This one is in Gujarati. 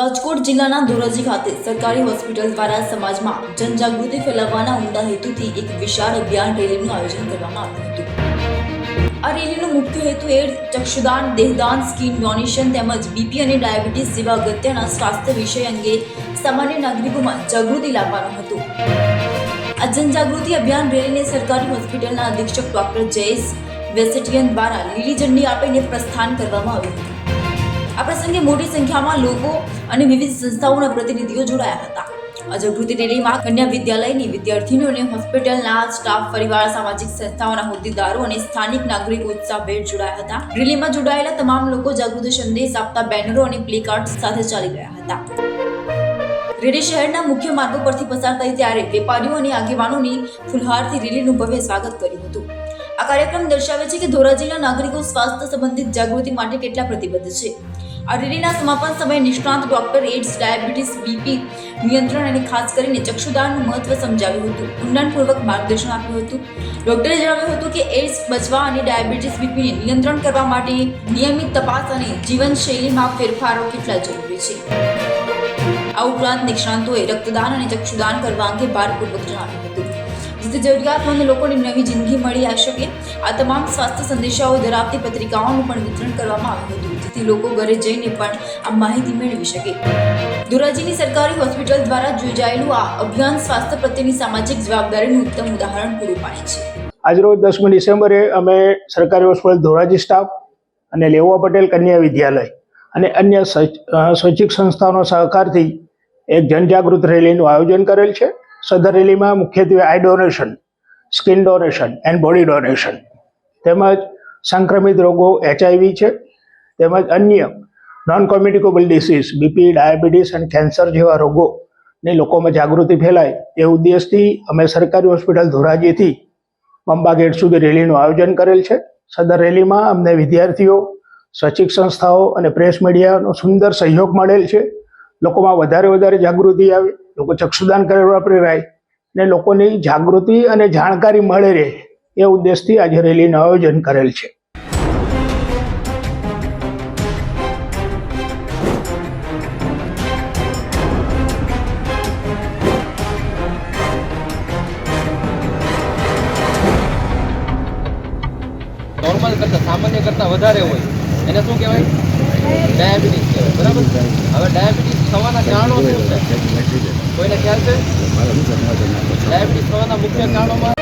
રાજકોટ જિલ્લાના ધોરાજી ખાતે સરકારી હોસ્પિટલ દ્વારા સમાજમાં જનજાગૃતિ ફેલાવવાના ઉમદા હેતુથી એક વિશાળ અભિયાન રેલીનું આયોજન કરવામાં આવ્યું હતું. આ રેલીનો મુખ્ય હેતુ એડ્સ ચક્ષુદાન, દેહદાન, સ્કીન ડોનેશન તેમજ બીપી અને ડાયાબિટીસ જેવા અગત્યના સ્વાસ્થ્ય વિષય અંગે સામાન્ય નાગરિકોમાં જાગૃતિ લાવવાનો હતો. આ જનજાગૃતિ અભિયાન રેલીને સરકારી હોસ્પિટલના અધિક્ષક ડોક્ટર જયેશ વેસેટિયન દ્વારા લીલી ઝંડી આપીને પ્રસ્થાન કરવામાં આવ્યું હતું. આ પ્રસંગે મોટી સંખ્યામાં લોકો અને વિવિધ સંસ્થાઓના પ્રતિનિધિઓ જોડાયા હતા. જાગૃતિ રેલીમાં કન્યા વિદ્યાલયની વિદ્યાર્થીનીઓને હોસ્પિટલના સ્ટાફ, પરિવાર, સામાજિક સંસ્થાઓના હોદ્દેદારો અને સ્થાનિક નાગરિકો ઉત્સાહભેર જોડાયા હતા. રેલીમાં જોડાયેલા તમામ લોકો જાગૃતિ સંદેશ આપતા બેનરો અને પ્લે કાર્ડ સાથે ચાલી ગયા હતા. રેલી શહેરના મુખ્ય માર્ગો પરથી પસાર થઈ ત્યારે વેપારીઓ અને આગેવાનોની ફુલહારથી રેલીનું ભવ્ય સ્વાગત કર્યું હતું. આ કાર્યક્રમ દર્શાવે છે કે ધોરાજીના નાગરિકો સ્વાસ્થ્ય સંબંધિત જાગૃતિ માટે કેટલા પ્રતિબદ્ધ છે. આ સમાપન સમયે નિષ્ણાંત ડોક્ટર એડ્સ ડાયાબિટીસ, બીપી નિયંત્રણ અને ખાસ કરીને ચક્ષુદાનનું મહત્વ સમજાવ્યું હતું. ઊંડાણપૂર્વક માર્ગદર્શન આપ્યું હતું. ડોક્ટરે જણાવ્યું હતું કે એડ્સ બચવા અને ડાયાબિટીસ, બીપીને નિયંત્રણ કરવા માટે નિયમિત તપાસ અને જીવનશૈલીમાં ફેરફારો કેટલા જરૂરી છે? આ ઉપરાંત નિષ્ણાંતોએ રક્તદાન અને ચક્ષુદાન કરવા અંગે ભારપૂર્વક જણાવ્યું હતું. જેથી જરૂરિયાતમંદ લોકોને નવી જિંદગી મળી આ શકે આ તમામ સ્વાસ્થ્ય સંદેશાઓ ધરાવતી પત્રિકાઓનું પણ વિતરણ કરવામાં આવ્યું હતું જેથી લોકો ઘરે જઈને પણ આ માહિતી મેળવી શકે ધોરાજીની સરકારી હોસ્પિટલ દ્વારા યોજાયેલું આ અભિયાન સ્વાસ્થ્ય પ્રત્યેની સામાજિક જવાબદારીનું ઉત્તમ ઉદાહરણ પૂરું પાડે છે. આજરોજ દસમી ડિસેમ્બરે અમે સરકારી હોસ્પિટલ ધોરાજી સ્ટાફ અને લેવા પટેલ કન્યા વિદ્યાલય અને અન્ય સ્વૈચ્છિક સંસ્થાઓનો સહકારથી એક જનજાગૃત રેલીનું આયોજન કરેલ છે. સદર રેલીમાં મુખ્યત્વે eye donation skin donation and body donation તેમજ સંક્રમિત રોગો એચઆઈવી છે. તેમજ અન્ય non communicable disease BP diabetes અને કેન્સર જેવા રોગોની લોકોમાં જાગૃતિ ફેલાય એ ઉદ્દેશથી અમે સરકારી હોસ્પિટલ ધોરાજીથી પંબા ગેટ સુધી રેલીનું આયોજન કરેલ છે. સદર રેલીમાં અમને વિદ્યાર્થીઓ સ્વૈચ્છિક સંસ્થાઓ અને પ્રેસ મીડિયાનો સુંદર સહયોગ મળેલ છે. લોકોમાં વધારે વધારે જાગૃતિ આવે લોકો ચક્ષુદાન કરવા પ્રેરાય. ને લોકોની જાગૃતિ અને જાણકારી મળે રહે એ ઉદ્દેશથી આજે રેલીનું આયોજન કરેલ છે. નોર્મલ કરતાં, સામાન્ય કરતાં વધારે હોય. એને શું કહેવાય? ડાયાબિટીસ છે બરાબર? હવે ડાયાબિટીસ થવાના કારણો શું છે? કોઈને ખ્યાલ છે? ડાયાબિટીસ થવાના મુખ્ય કારણોમાં